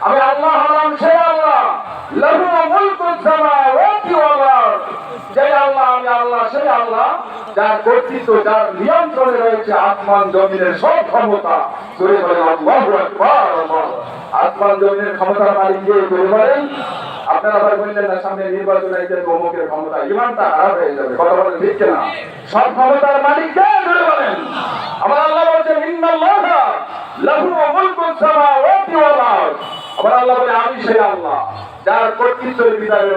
আমি আল্লাহ হলাম সেই আল্লাহ। ক্ষমতা। আপনারা ইমানটা না সব ক্ষমতার মালিক আল্লাহ আমার আল্লাহ আমি সেই আল্লাহ যার কর্তৃত্বের ভিতরে